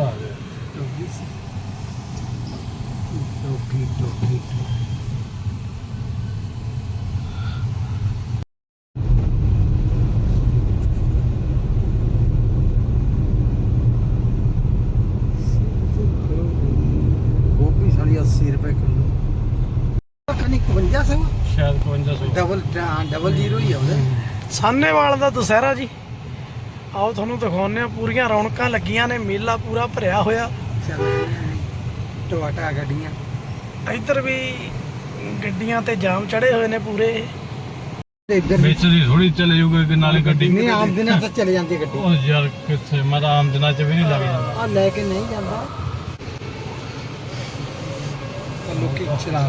ਆ ਗਿਆ ਗੋਭੀ ਸਾਲੀ 80 ਰੁਪਏ ਕਿਲੋ। ਕਨੀ 51 ਸੌ। ਸ਼ਾਇਦ 5500 ਡਬਲ ਡਬਲ ਜ਼ੀਰੋ ਹੀ ਸਾਹਨੇਵਾਲ ਦਾ ਦੁਸਹਿਰਾ ਜੀ। ਆਓ ਤੁਹਾਨੂੰ ਦਿਖਾਉਂਦੇ ਆ ਪੂਰੀਆਂ ਰੌਣਕਾਂ ਲੱਗੀਆਂ ਨੇ ਮੇਲਾ ਪੂਰਾ ਭਰਿਆ ਹੋਇਆ। ਟੋਟਾ ਗੱਡੀਆਂ। ਇੱਧਰ ਵੀ ਗੱਡੀਆਂ ਤੇ ਜਾਮ ਚੜੇ ਹੋਏ ਨੇ ਪੂਰੇ। ਇੱਧਰ ਵਿੱਚ ਦੀ ਥੋੜੀ ਚਲੇ ਜੂਗਾ ਕਿ ਨਾਲੇ ਗੱਡੀ ਨਹੀਂ ਆਮ ਦਿਨਾਂ ਤਾਂ ਚਲੇ ਜਾਂਦੀ ਗੱਡੀ। ਉਹ ਯਾਰ ਕਿੱਥੇ ਮੈਂ ਤਾਂ ਆਮ ਦਿਨਾਂ ਚ ਵੀ ਨਹੀਂ ਲੱਗ ਜਾਂਦਾ। ਆ ਲੈ ਕੇ ਨਹੀਂ ਜਾਂਦਾ। ਲੋਕੀ ਚਲਾ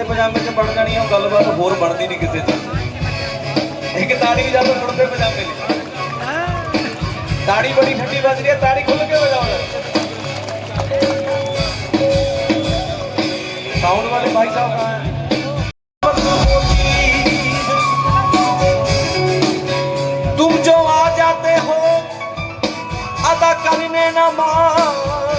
ਕੁੜਤੇ ਪਜਾਮੇ 'ਚ ਬਣ ਜਾਣੀ ਆ ਉਹ ਗੱਲਬਾਤ ਹੋਰ ਬਣਦੀ ਨਹੀਂ ਕਿਸੇ 'ਚ ਇੱਕ ਤਾੜੀ ਵਜਾ ਲਓ ਕੁੜਤੇ ਪਜਾਮੇ ਲਈ ਤਾੜੀ ਬੜੀ ਠੰਡੀ ਵੱਜ ਰਹੀ ਹੈ ਤਾੜੀ ਖੁੱਲ ਕੇ ਵਜਾਓ ਸਾਊਂਡ ਵਾਲੇ ਭਾਈ ਸਾਹਿਬ ਕਹਾਂ ਹੈ तुम जो आ जाते हो अदा करने न तुम्हें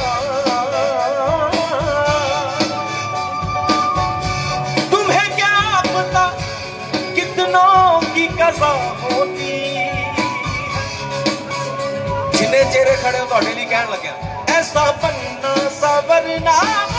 ਬਹੁਤੀ। ਜਿੰਨੇ ਚਿਹਰੇ ਖੜੇ ਹੋ ਤੁਹਾਡੇ ਲਈ ਕਹਿਣ ਲੱਗਿਆ ਐਸਾ ਬੰਨਾ ਸਬਰ ਨਾਮ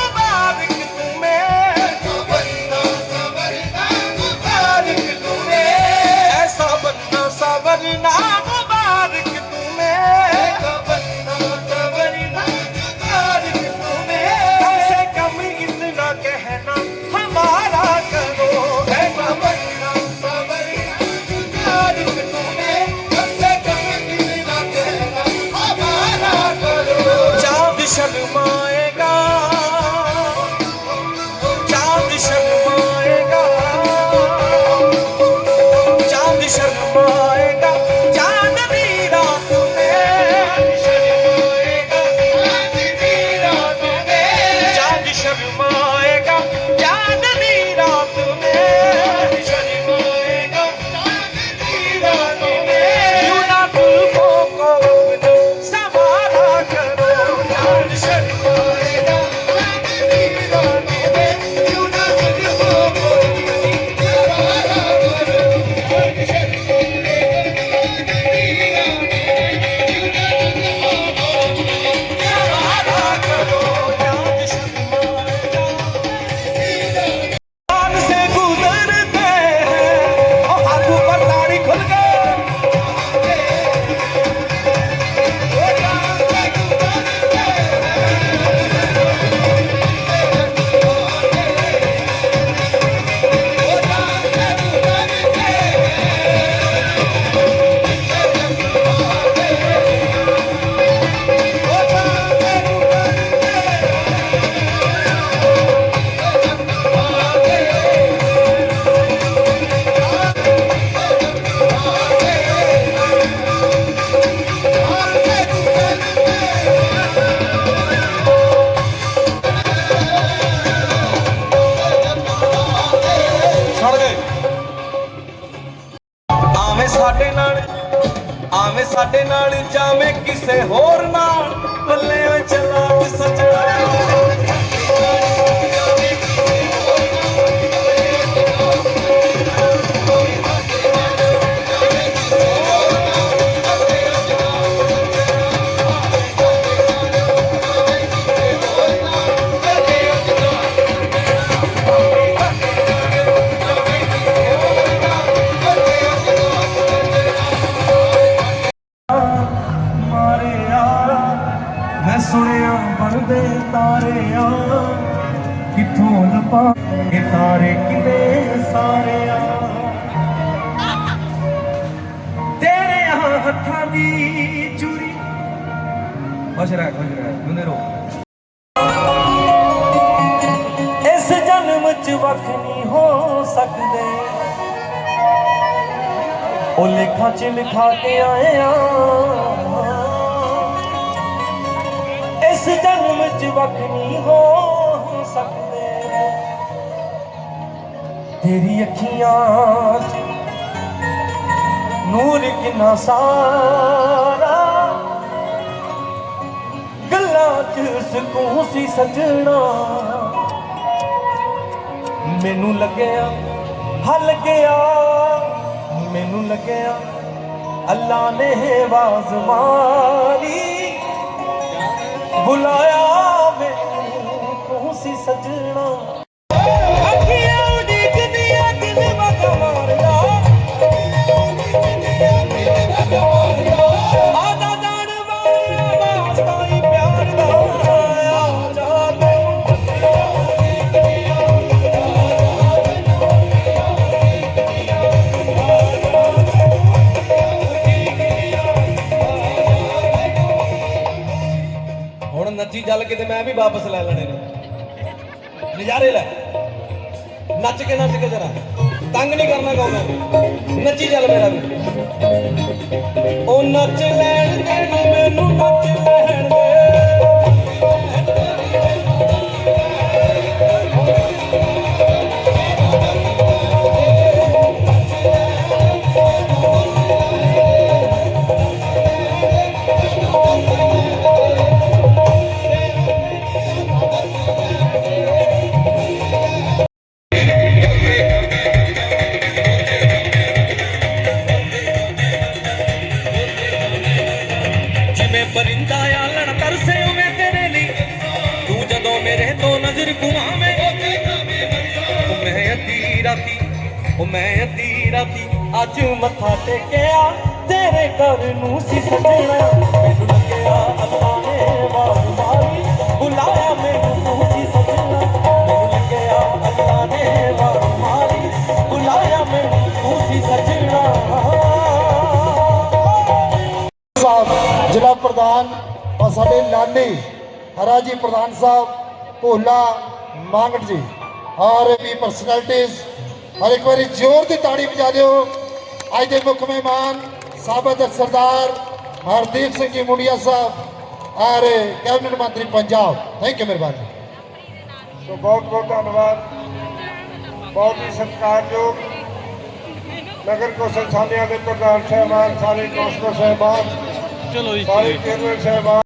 ਆਵੇਂ ਸਾਡੇ ਨਾਲ ਜਾਵੇਂ ਕਿਸੇ ਹੋਰ ਨਾਲ ਬੱਲੇ ਓ ਚੱਲਾ ਬਣਦੇ ਤਾਰਿਆਂ, ਕਿੱਥੋਂ ਲੱਭਾਂ ਇਹ ਤਾਰੇ ਕਿੰਨੇ ਸਾਰਿਆਂ? ਤੇਰੇ ਹੱਥਾਂ ਦੀ ਚੂਰੀ। ਖੁਸ਼ ਰਹਿ ਖੁਸ਼ ਰਹਿ ਮੁੰਡੇ ਰੋ। ਇਸ ਜਨਮ ਚ ਵੱਖ ਨਹੀਂ ਹੋ ਸਕਦੇ। ਉਹ ਲੇਖਾਂ ਚ ਲਿਖਾ ਕੇ ਆਏ ਇਸ ਜਨਮ ਚ ਵੱਖ ਨਹੀਂ ਹੋ ਸਕਦੇ। ਤੇਰੀ ਅੱਖੀਆਂ ਚ ਨੂਰ ਕਿੰਨਾ ਸਾਰਾ। ਗੱਲਾਂ ਚ ਸਕੂਨ ਸੀ ਸਜਣਾ। ਮੈਨੂੰ ਲੱਗਿਆ, ਹੱਲ ਗਿਆ। ਮੈਨੂੰ ਲੱਗਿਆ, ਅੱਲਾ ਨੇ ਆਵਾਜ਼ ਮਾਰੀ। ਬੁਲਾਇਆ ਮੈਨੂੰ ਤੂੰ ਸੀ ਸਜਣਾ। ਚੱਲ ਕੇ ਮੈਂ ਵੀ ਵਾਪਸ ਲੈ ਲੈਣੇ ਨੇ। ਨਜ਼ਾਰੇ ਲੈ। ਨੱਚ ਕੇ ਨੱਚ ਕੇ ਜਰਾ। ਤੰਗ ਨਹੀਂ ਕਰਨਾ ਕਹੋ ਨੱਚੀ ਚੱਲ ਮੇਰਾ ਵੀ। ਉਹ ਨੱਚ ਲੈਣ ਦੇ ਮੈਨੂੰ ਨੱਚ ਲੈਣ ਦੇ ਅੱਜ ਮੱਥਾ ਟੇਕਿਆ? ਤੇਰੇ ਘਰ ਨੂੰ ਸੀ ਸਜਣਾ ਮੈਨੂੰ ਲੱਗਿਆ ਅੱਲਾ ਨੇ ਆਵਾਜ਼ ਮਾਰੀ। ਬੁਲਾਇਆ ਮੈਨੂੰ ਤੂੰ ਸੀ ਸਜਣਾ ਮੈਨੂੰ ਲੱਗਿਆ ਅੱਲਾ ਨੇ ਆਵਾਜ਼ ਮਾਰੀ। ਬੁਲਾਇਆ ਮੈਨੂੰ ਤੂੰ ਸੀ ਸਜਣਾ ਸਾਹਿਬ, ਜ਼ਿਲ੍ਹਾ ਪ੍ਰਧਾਨ ਔਰ ਸਾਡੇ ਨਾਨੀ ਹਰਾ ਜੀ ਪ੍ਰਧਾਨ ਸਾਹਿਬ, ਭੋਲਾ ਮੰਗਟ ਜੀ ਔਰ ਵੀ ਪਰਸਨੈਲਿਟੀਜ਼ ਹਰ ਇੱਕ ਵਾਰੀ ਜ਼ੋਰ ਦੀ ਤਾੜੀ ਵਜਾ ਦਿਓ। ਅੱਜ ਦੇ ਮੁੱਖ ਮਹਿਮਾਨ ਸਾਬਤ ਸਰਦਾਰ ਹਰਦੀਪ ਸਿੰਘ ਜੀ ਮੁੰਡੀਆ ਸਾਹਿਬ ਔਰ ਕੈਬਨਿਟ ਮੰਤਰੀ ਪੰਜਾਬ। ਥੈਂਕ ਯੂ ਮਿਹਰਬਾਨੀ। ਸੋ ਬਹੁਤ ਬਹੁਤ ਧੰਨਵਾਦ। ਬਹੁਤ ਹੀ ਸਤਿਕਾਰਯੋਗ ਨਗਰ ਕੌਂਸਲ ਸਾਲਿਆਂ ਦੇ ਪ੍ਰਧਾਨ ਸਹਿਬਾਨ ਸਾਰੇ ਕੌਂਸਲਰ ਸਹਿਬਾਨ ਚਲੋ ਜੀ ਸਾਰੇ ਚੇਅਰਮੈਨ ਸਹਿਬਾਨ